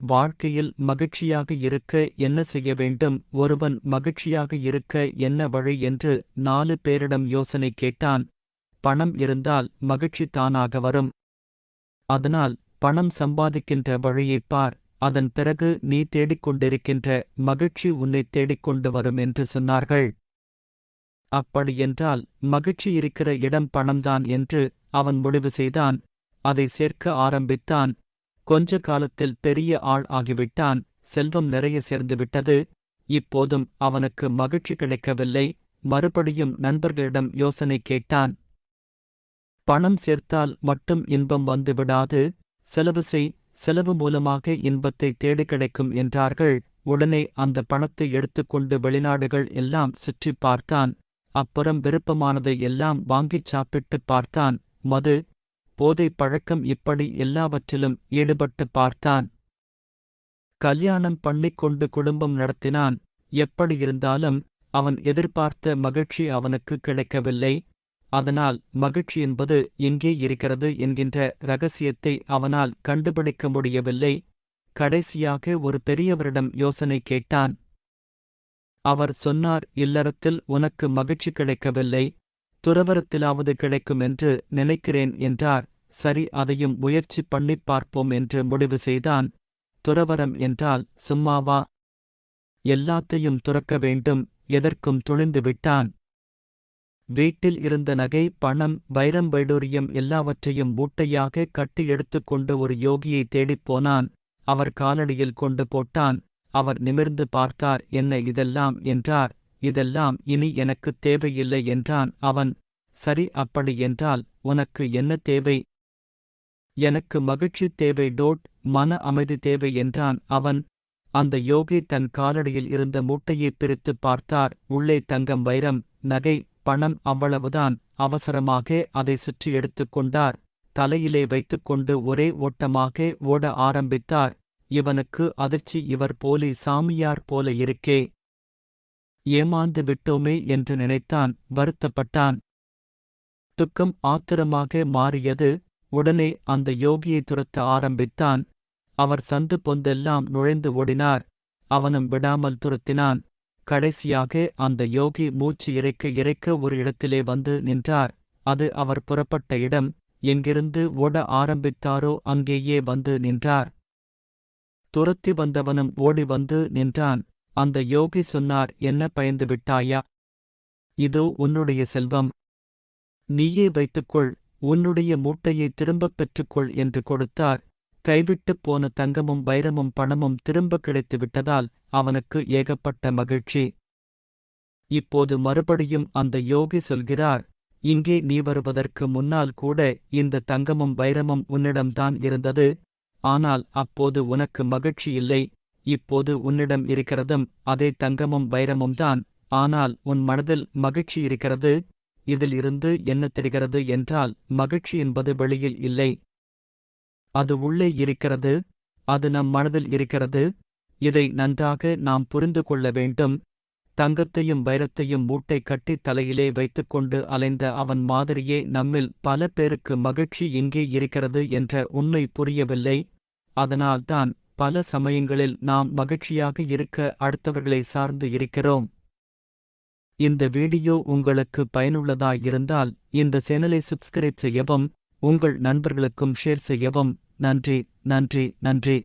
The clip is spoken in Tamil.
வாழ்க்கையில் மகிழ்ச்சியாக இருக்க என்ன செய்ய வேண்டும்? ஒருவன் மகிழ்ச்சியாக இருக்க என்ன வழி என்று நாலு பேரிடம் யோசனை கேட்டான். பணம் இருந்தால் மகிழ்ச்சி தானாக வரும். அதனால் பணம் சம்பாதிக்கின்ற வழியைப் பார். அதன் பிறகு நீ தேடிக்கொண்டிருக்கின்ற மகிழ்ச்சி உன்னை தேடிக்கொண்டு வரும் என்று சொன்னார்கள். அப்படியென்றால் மகிழ்ச்சி இருக்கிற இடம் பணம்தான் என்று அவன் முடிவு செய்தான். அதை சேர்க்க ஆரம்பித்தான். கொஞ்ச காலத்தில் பெரிய ஆள் ஆகிவிட்டான் செல்வம் நிறைய சேர்ந்துவிட்டது இப்போதும் அவனுக்கு மகிழ்ச்சி கிடைக்கவில்லை. மறுபடியும் நண்பர்களிடம் யோசனை கேட்டான். பணம் சேர்த்தால் மட்டும் இன்பம் வந்துவிடாது செலவு செய் செலவு மூலமாக இன்பத்தை தேடி கிடைக்கும் என்றார்கள். உடனே அந்த பணத்தை எடுத்துக்கொண்டு வெளிநாடுகள் எல்லாம் சுற்றிப் பார்த்தான். அப்புறம் விருப்பமானதை எல்லாம் வாங்கிச் சாப்பிட்டுப் பார்த்தான். மது போதை பழக்கம் இப்படி எல்லாவற்றிலும் ஈடுபட்டு பார்த்தான். கல்யாணம் பண்ணிக்கொண்டு குடும்பம் நடத்தினான். எப்படியிருந்தாலும் அவன் எதிர்பார்த்த மகிழ்ச்சி அவனுக்கு கிடைக்கவில்லை. அதனால் மகிழ்ச்சி என்பது எங்கே இருக்கிறது என்கின்ற ரகசியத்தை அவனால் கண்டுபிடிக்க முடியவில்லை. கடைசியாக ஒரு பெரியவரிடம் யோசனை கேட்டான். அவர் சொன்னார் இல்லறத்தில் உனக்கு மகிழ்ச்சி கிடைக்கவில்லை. துறவரத்திலாவது கிடைக்கும் என்று நினைக்கிறேன் என்றார். சரி அதையும் முயற்சி பண்ணிப் பார்ப்போம் என்று முடிவு செய்தான். துறவரம் என்றால் சும்மாவா எல்லாத்தையும் துறக்க வேண்டும். எதற்கும் துணிந்து விட்டான். வீட்டில் இருந்த நகை பணம் வைரம் வைடூரியம் எல்லாவற்றையும் மூட்டையாக கட்டி எடுத்துக்கொண்டு ஒரு யோகியை தேடிப் போனான். அவர் காலடியில் கொண்டு போட்டான். அவர் நிமிர்ந்து பார்த்தார் என்ன இதெல்லாம்? என்றார். இதெல்லாம் இனி எனக்குத் தேவையில்லை என்றான் அவன். சரி அப்படி என்றால் உனக்கு என்ன தேவை? எனக்கு மகிழ்ச்சி தேவை டோட் மன அமைதி தேவை என்றான் அவன். அந்த யோகி தன் காலடியில் இருந்த மூட்டையை பிரித்துப் பார்த்தார். உள்ளே தங்கம் வைரம் நகை பணம் அவ்வளவுதான். அவசரமாக அதை சுற்றி எடுத்துக்கொண்டார் தலையிலே வைத்துக்கொண்டு ஒரே ஓட்டமாக ஓட ஆரம்பித்தார். இவனுக்கு அதிர்ச்சி இவர் போலி சாமியார் போல இருக்கே. ஏமாந்து விட்டோமே என்று நினைத்தான் வருத்தப்பட்டான். துக்கம் ஆத்திரமாக மாறியது உடனே அந்த யோகியை துரத்த ஆரம்பித்தான். அவர் சந்து பொந்தெல்லாம் நுழைந்து ஓடினார். அவனும் விடாமல் துரத்தினான். கடைசியாக அந்த யோகி மூச்சு இறைக்க இறைக்க ஒரு இடத்திலே வந்து நின்றார். அது அவர் புறப்பட்ட இடம் எங்கிருந்து ஓட ஆரம்பித்தாரோ அங்கேயே வந்து நின்றார். துரத்தி வந்தவனும் ஓடி வந்து நின்றான். அந்த யோகி சொன்னார் என்ன பயந்து விட்டாயா? இதோ உன்னுடைய செல்வம். நீயே வைத்துக்கொள் உன்னுடைய மூட்டையை திரும்பப் பெற்றுக்கொள் என்று கொடுத்தார். கைவிட்டுப் போன தங்கமும் வைரமும் பணமும் திரும்ப கிடைத்து விட்டதால் அவனுக்கு ஏகப்பட்ட மகிழ்ச்சி. இப்போது மறுபடியும் அந்த யோகி சொல்கிறார் இங்கே நீ வருவதற்கு முன்னால் கூட இந்த தங்கமும் வைரமும் உன்னிடம்தான் இருந்தது. ஆனால் அப்போது உனக்கு மகிழ்ச்சி இல்லை. இப்போது உன்னிடம் இருக்கிறதும் அதே தங்கமும் வைரமும் தான். ஆனால் உன் மனதில் மகிழ்ச்சி இருக்கிறது. இதில் இருந்து என்ன தெரிகிறது என்றால் மகிழ்ச்சி என்பது வெளியில் இல்லை. அது உள்ளே இருக்கிறது. அது நம் மனதில் இருக்கிறது. இதை நன்றாக நாம் புரிந்து கொள்ள வேண்டும். தங்கத்தையும் வைரத்தையும் மூட்டை கட்டி தலையிலே வைத்துக்கொண்டு அலைந்த அவன் மாதிரியே நம்மில் பல பேருக்கு மகிழ்ச்சி எங்கே இருக்கிறது என்ற உண்மை புரியவில்லை. அதனால்தான் பல சமயங்களில் நாம் மகிழ்ச்சியாக இருக்க அடுத்தவர்களை சார்ந்து இருக்கிறோம். இந்த வீடியோ உங்களுக்கு பயனுள்ளதாயிருந்தால் இந்த சேனலை சப்ஸ்கிரைப் செய்யவும் உங்கள் நண்பர்களுக்கும் ஷேர் செய்யவும். நன்றி நன்றி நன்றி.